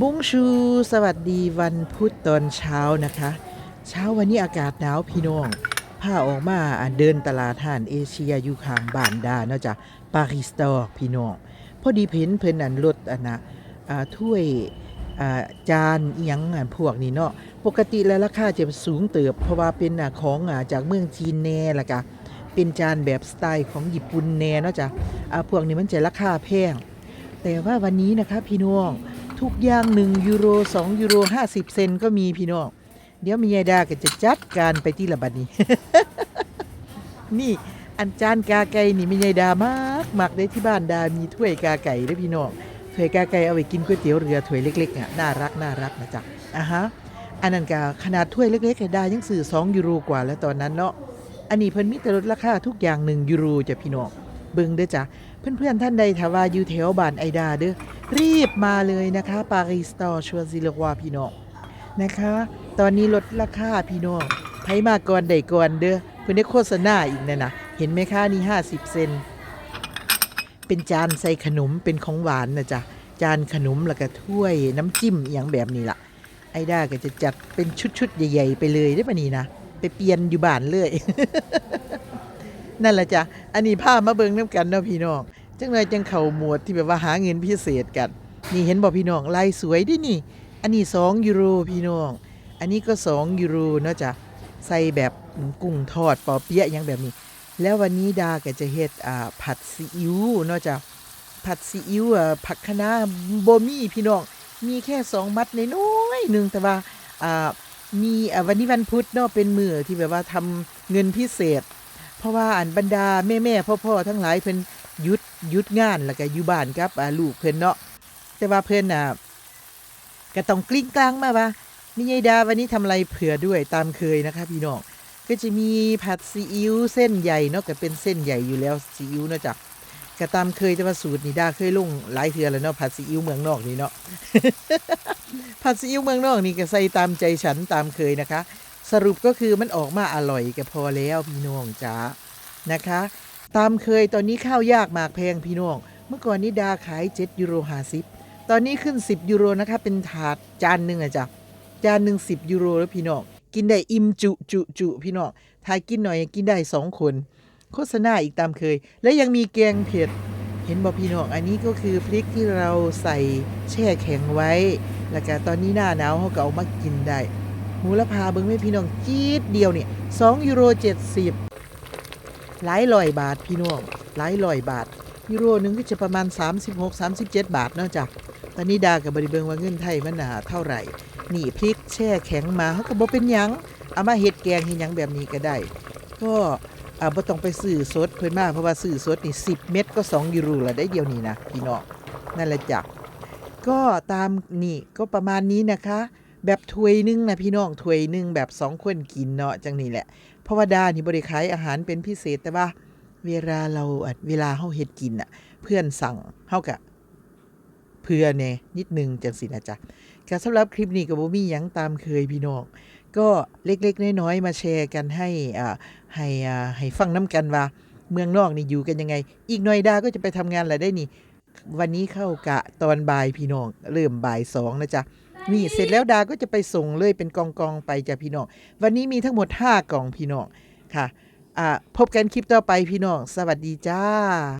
บุ้งชูสวัสดีวันพุธตอนเช้านะคะ เช้าวันนี้อากาศหนาวพี่น้องผ้าออกมาเดินตลาดห่านเอเชียอยู่ข้างบ้านดาเนาะจ้ะปารีสตอร์พี่น้องพอดีเห็นเพิ่นอันรถอันนะถ้วยจานอียงพวกนี้เนาะปกติแล้วราคาจะสูงเติบ เพราะว่าเป็นของจากเมืองจีนแน่ละกะเป็นจานแบบสไตล์ของญี่ปุ่นแน่เนาะจ้ะพวกนี้มันจะราคาแพงแต่ว่าวันนี้นะคะพี่น้อง ทุกอย่าง1ยูโร2ยูโร50เซนก็มีพี่น้องเดี๋ยวมียายดาก็จะจัดการไปที่ละบัดนี้ นี่อันจานกาไก่นี่มียายดามากมักได้ที่บ้านดามีถ้วยกาไก่ด้วยพี่น้องถ้วยกาไก่เอาไว้กินก๋วยเตี๋ยวเรือถ้วยเล็กๆอะน่ารักน่ารักนะจ๊ะอะฮะอันนั้นก็ขนาดถ้วยเล็กๆก็ดายังซื้อ2ยูโรกว่าแล้วตอนนั้นเนาะอันนี้เพิ่นมีแต่ลดราคาทุกอย่าง1ยูโรจ้ะพี่น้อง เบิงเด้อจ้ะเพื่อนๆท่านใดถ้าว่าอยู่แถวบ้านไอดาเด้อรีบมาเลยนะคะปารีสตอร์ชัวซิลวาพี่น้องนะคะ ตอนนี้ลดราคาพี่น้องไผมาก่อนได้ก่อนเด้อเพิ่นได้โฆษณาอีกนั่นะเห็นไหมคะนี่ 50 เซนเป็นจานใส่ขนมเป็นของหวานนะจ๊ะจานขนมแล้วก็ถ้วยน้ำจิ้มอย่างแบบนี้ล่ะ ไอด้าก็จะจัดเป็นชุดๆ ใหญ่ ๆ ไปเลยได้ปะนี่นะ ไปเปลี่ยนอยู่บ้านเลย นั่นแหละจ้ะ อันนี้ผ้ามาเบิงน้ำกันเนาะพี่น้อง จังเลยจังเข่าหมวดที่แบบว่าหาเงินพิเศษกัน นี่เห็นบอกพี่น้องลายสวยดินี่ อันนี้ 2 ยูโรพี่น้อง อันนี้ก็ 2 ยูโรเนาะจ้ะ ใส่แบบกุ้งทอดปอเปี๊ยะอย่างแบบนี้ แล้ววันนี้ดาก็จะเฮ็ดอ่าผัดซีอิ๊วเนาะจ้ะ ผัดซีอิ๊วอะผักคะน้าบ่มีพี่น้อง มีแค่สองมัดน้อยๆนึงแต่ว่าอ่ามีอ่าวันนี้วันพุธเนาะเป็นมือที่แบบว่าทำเงินพิเศษ ราะว่าอันบรรดาแม่ๆพ่อๆทั้งหลายเพิ่นยุดยุดงานแล้วก็อยู่บ้านกับลูกเพิ่นเนาะแต่ว่าเพิ่นอะก็ต้องกลิ้งกลางมาว่ามียายดาวันนี้ทำอะไรเผื่อด้วยตามเคยนะคะพี่น้องก็จะมีผัดซีอิ๊วเส้นใหญ่เนาะก็เป็นเส้นใหญ่อยู่แล้วซีอิ๊วเนาะจ้ะก็ตามเคยแต่ว่าสูตรนี่ดาเคยลงหลายเทื่อแล้วเนาะผัดซีอิ๊วเมืองนอกนี่เนาะ ผัดซีอิ๊วเมืองนอกนี่ก็ใส่ตามใจฉันตามเคยนะคะ สรุปก็คือมันออกมาอร่อยก็พอแล้วพี่น้องจ้านะคะ ตามเคยตอนนี้ข้าวยากหมากแพงพี่น้อง เมื่อก่อนนี้ดาขาย 7 ยูโร50 ตอนนี้ขึ้น 10 ยูโรนะคะ เป็นถาดจานหนึ่งอะจ้ะจานหนึ่ง10 ยูโรแล้วพี่น้อง กินได้อิ่มจุจุจุพี่น้องถ้ากินหน่อยกินได้สองคน โฆษณาอีกตามเคย และยังมีแกงเผ็ดเห็นบอกพี่น้องอันนี้ก็คือพริกที่เราใส่แช่แข็งไว้ แล้วก็ตอนนี้หน้าหนาวเขาก็เอามากินได้ หูละพาเบิ้งไม่พี่น้องจี๊ดเดียวเนี่ยสองยูโรเจ็ดสิบหลายร้อยบาทพี่น้องหลายร้อยบาทยูโรหนึงก็จะประมาณ 36 37 บาทเนาะจ้ะตอนนี้ดากับบริเบิงว่าเงินไทยมันหนาเท่าไหร่ นี่พริกแช่แข็งมาเขาก็บอกเป็นยังเอามาเฮ็ดแกงเฮ็ดยังแบบนี้ก็ได้ ก็อ่าบ่ต้องไปซื้อสดเพิ่นมาเพราะว่าซื้อสดนี่ 10 เม็ดก็ 2ยูโรละได้เดียวนี้นะพี่น้องนั่นแหละจ้ะก็ตามนี่ก็ประมาณนี้นะคะ แบบถ้วยนึงนะพี่น้องถ้วยนึงแบบสองคนกินเนาะจังนี่แหละ เพราะว่าดานี่บริขายอาหารเป็นพิเศษแต่ว่า เวลาเราเวลาเฮาเฮ็ดกินอะ เพื่อนสั่งเฮากะเพื่อแน่นิดนึงจังสินะจ๊ะก็สำหรับคลิปนี้ก็บ่มีหยังตามเคยพี่น้องก็เล็กๆน้อยๆมาแชร์กันให้อ่าให้อ่าให้ฟังน้ำกันว่า เมืองนอกนี่อยู่กันยังไง อีกหน่อยดาก็จะไปทำงานแหละได้นี่ วันนี้เข้ากะตอนบ่ายพี่น้องเริ่มบ่ายสองนะจ๊ะ นี่เสร็จแล้วดาก็จะไปส่งเลยเป็นกองกองไปจ้ะพี่น้อง วันนี้มีทั้งหมด 5กล่องพี่น้องค่ะ อ่าพบกันคลิปต่อไปพี่น้อง สวัสดีจ้า